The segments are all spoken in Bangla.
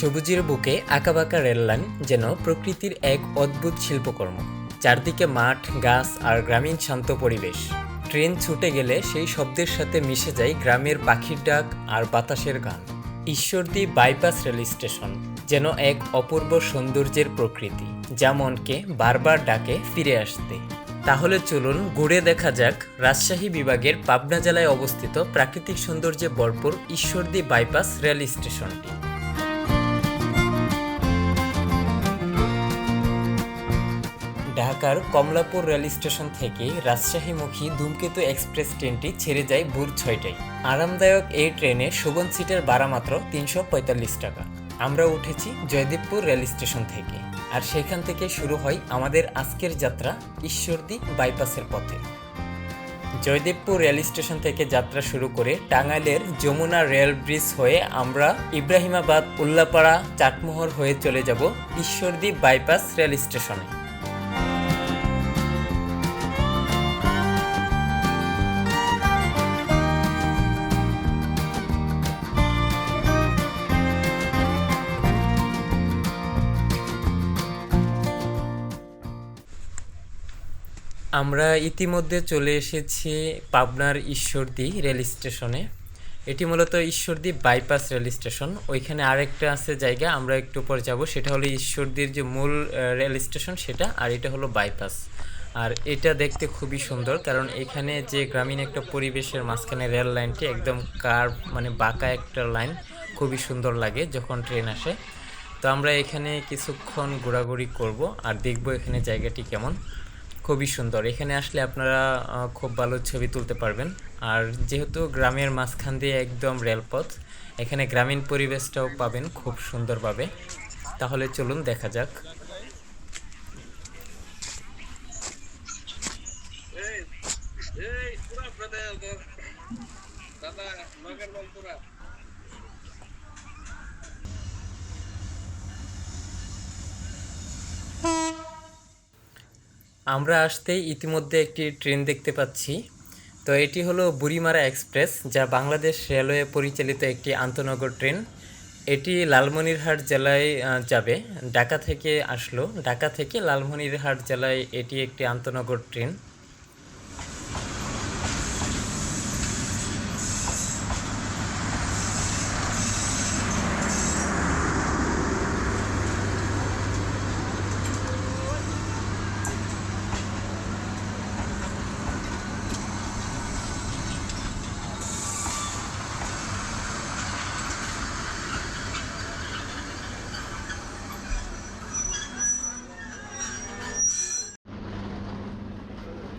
সবুজের বুকে আঁকাবাঁকা রেললাইন যেন প্রকৃতির এক অদ্ভুত শিল্পকর্ম। চারদিকে মাঠ, গাছ আর গ্রামীণ শান্ত পরিবেশ। ট্রেন ছুটে গেলে সেই শব্দের সাথে মিশে যায় গ্রামের পাখির ডাক আর বাতাসের গান। ঈশ্বরদী বাইপাস রেল স্টেশন যেন এক অপূর্ব সৌন্দর্যের প্রকৃতি যা মনকে বারবার ডাকে ফিরে আসতে। তাহলে চলুন ঘুরে দেখা যাক রাজশাহী বিভাগের পাবনা জেলায় অবস্থিত প্রাকৃতিক সৌন্দর্যে ভরপুর ঈশ্বরদী বাইপাস রেল স্টেশনটি। ঢাকার কমলাপুর রেল স্টেশন থেকে রাজশাহীমুখী ধূমকেতু এক্সপ্রেস ট্রেনটি ছেড়ে যায় ভোর ছয়টায়। আরামদায়ক এই ট্রেনে শোভন সিটের ভাড়া মাত্র তিনশো পঁয়তাল্লিশ টাকা। আমরা উঠেছি জয়দেবপুর রেল স্টেশন থেকে। আর সেখান থেকে শুরু হয় আমাদের আজকের যাত্রা ঈশ্বরদী বাইপাসের পথে। জয়দেবপুর রেল স্টেশন থেকে যাত্রা শুরু করে টাঙ্গাইলের যমুনা রেল ব্রিজ হয়ে আমরা ইব্রাহিমাবাদ, উল্লাপাড়া, চাটমোহর হয়ে চলে যাব ঈশ্বরদী বাইপাস রেল স্টেশনে। আমরা ইতিমধ্যে চলে এসেছি পাবনার ঈশ্বরদী রেল স্টেশনে। এটি মূলত ঈশ্বরদী বাইপাস রেল স্টেশন। ওইখানে আরেকটা আছে জায়গা, আমরা একটু পরে যাব। সেটা হলো ঈশ্বরদীর যে মূল রেল স্টেশন সেটা, আর এটা হলো বাইপাস। আর এটা দেখতে খুবই সুন্দর, কারণ এখানে যে গ্রামীণ একটা পরিবেশের মাঝখানে রেল লাইনটি একদম কার মানে বাঁকা একটা লাইন, খুবই সুন্দর লাগে যখন ট্রেন আসে। তো আমরা এখানে কিছুক্ষণ ঘোরাঘুরি করব, আর দেখব এখানে জায়গাটি কেমন। খুবই সুন্দর। এখানে আসলে আপনারা খুব ভালো ছবি তুলতে পারবেন। আর যেহেতু গ্রামের মাঝখান দিয়ে একদম রেলপথ, এখানে গ্রামীণ পরিবেশটাও পাবেন খুব সুন্দরভাবে। তাহলে চলুন দেখা যাক। দাদা আমরা আসতেই ইতিমধ্যে একটি ট্রেন দেখতে পাচ্ছি। তো এটি হলো বুড়িমারা এক্সপ্রেস, যা বাংলাদেশ রেলওয়ে পরিচালিত একটি আন্তনগর ট্রেন। এটি লালমনিরহাট জেলায় যাবে। ঢাকা থেকে আসলো। ঢাকা থেকে লালমনিরহাট জেলায় এটি একটি আন্তনগর ট্রেন।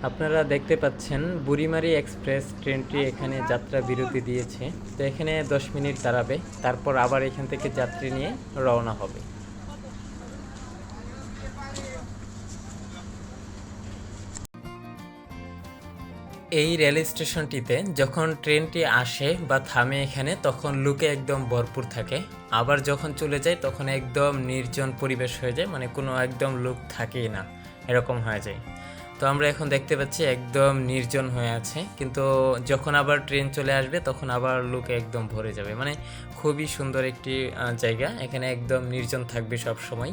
আপনারা দেখতে পাচ্ছেন বুড়িমারি এক্সপ্রেস ট্রেনটি এখানে যাত্রা বিরতি দিয়েছে। তো এখানে দশ মিনিট দাঁড়াবে, তারপর আবার এখান থেকে যাত্রী নিয়ে রওনা হবে। এই রেল স্টেশনটিতে যখন ট্রেনটি আসে বা থামে এখানে, তখন লুকে একদম ভরপুর থাকে। আবার যখন চলে যায়, তখন একদম নির্জন পরিবেশ হয়ে যায় মানে কোনো একদম লুক থাকেই না, এরকম হয়ে যায়। তো আমরা এখন দেখতে পাচ্ছি একদম নির্জন হয়ে আছে। কিন্তু যখন আবার ট্রেন চলে আসবে, তখন আবার লোকে একদম ভরে যাবে। মানে খুবই সুন্দর একটি জায়গা। এখানে একদম নির্জন থাকবে সব সময়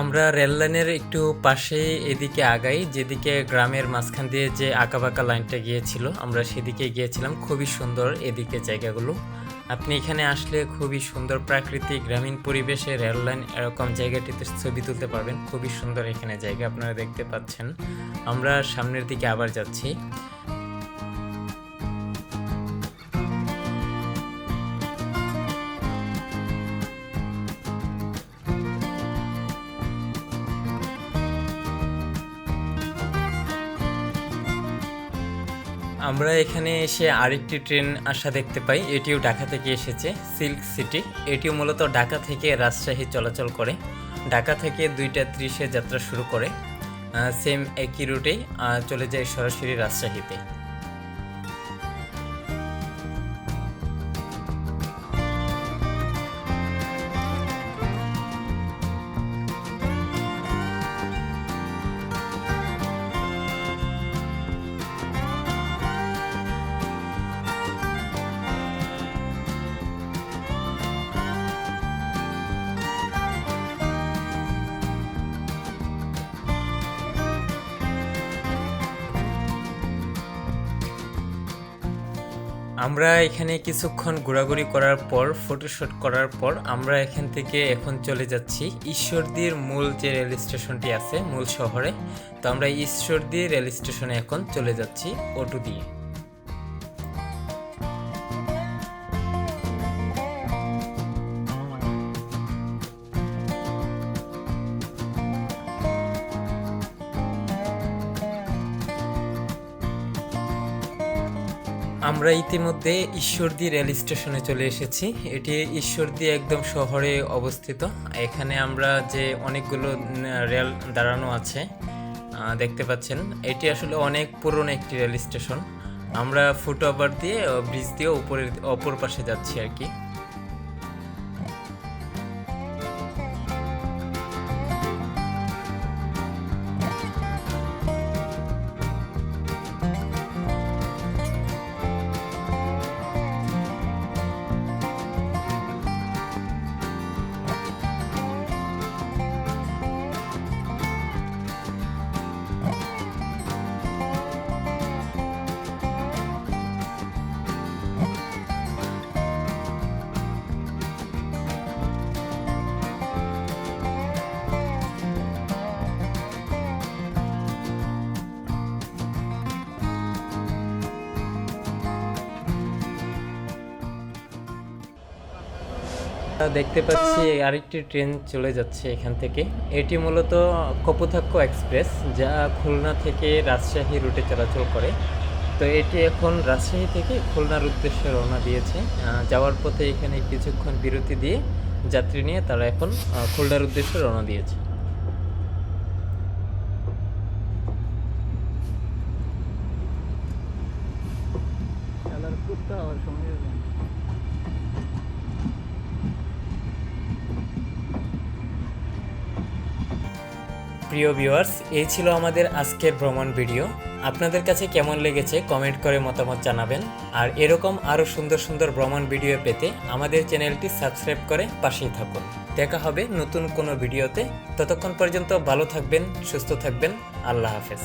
আমরা রেল লাইনের একটু পাশে এদিকে আগাই, যেদিকে গ্রামের মাঝখান দিয়ে যে আঁকাবাঁকা লাইনটা গিয়েছিল, আমরা সেদিকে গিয়েছিলাম। খুবই সুন্দর এদিকে জায়গাগুলো। আপনি এখানে আসলে খুবই সুন্দর প্রাকৃতিক গ্রামীণ পরিবেশে রেল লাইন এরকম জায়গাটিতে ছবি তুলতে পারবেন। খুবই সুন্দর এখানে জায়গা আপনারা দেখতে পাচ্ছেন। আমরা সামনের দিকে আবার যাচ্ছি। আমরা এখানে এসে আরেকটি ট্রেন আসা দেখতে পাই। এটিও ঢাকা থেকে এসেছে, সিল্ক সিটি। এটিও মূলত ঢাকা থেকে রাজশাহী চলাচল করে। ঢাকা থেকে দুইটা ত্রিশে যাত্রা শুরু করে। সেম একই রুটেই চলে যায় সরাসরি রাজশাহীতে। আমরা এখানে কিছুক্ষণ ঘোরাঘুরি করার পর ফটোশ্যুট করার পর আমরা এখান থেকে এখন চলে যাচ্ছি ঈশ্বরদীর মূল যে রেল স্টেশনটি আছে, মূল শহরে। তো আমরা ঈশ্বরদী রেল স্টেশনে এখন চলে যাচ্ছি অটো দিয়ে। আমরা ইতিমধ্যে ঈশ্বরদী রেল স্টেশনে চলে এসেছি। এটি ঈশ্বরদী একদম শহরে অবস্থিত। এখানে আমরা যে অনেকগুলো রেল দাঁড়ানো আছে দেখতে পাচ্ছেন, এটি আসলে অনেক পুরনো একটি রেল স্টেশন। আমরা ফুটওভার দিয়ে, ব্রিজ দিয়ে উপরের অপর পাশে যাচ্ছি আর কি। দেখতে পাচ্ছি আরেকটি ট্রেন চলে যাচ্ছে এখান থেকে। এটি মূলত কপোতাক্ষ এক্সপ্রেস, যা খুলনা থেকে রাজশাহী রুটে চলাচল করে। তো এটি এখন রাজশাহী থেকে খুলনার উদ্দেশ্যে রওনা দিয়েছে। যাওয়ার পথে এখানে কিছুক্ষণ বিরতি দিয়ে যাত্রী নিয়ে তারা এখন খুলনার উদ্দেশ্যে রওনা দিয়েছে। প্রিয় ভিউয়ার্স এই ছিল আমাদের আজকের ভ্রমণ ভিডিও আপনাদের কাছে কেমন লেগেছে কমেন্ট করে মতামত জানাবেন। আর এরকম আরও সুন্দর সুন্দর ভ্রমণ ভিডিও পেতে আমাদের চ্যানেলটি সাবস্ক্রাইব করে পাশেই থাকুন। দেখা হবে নতুন কোনো ভিডিওতে ততক্ষণ পর্যন্ত ভালো থাকবেন, সুস্থ থাকবেন। আল্লাহ হাফেজ।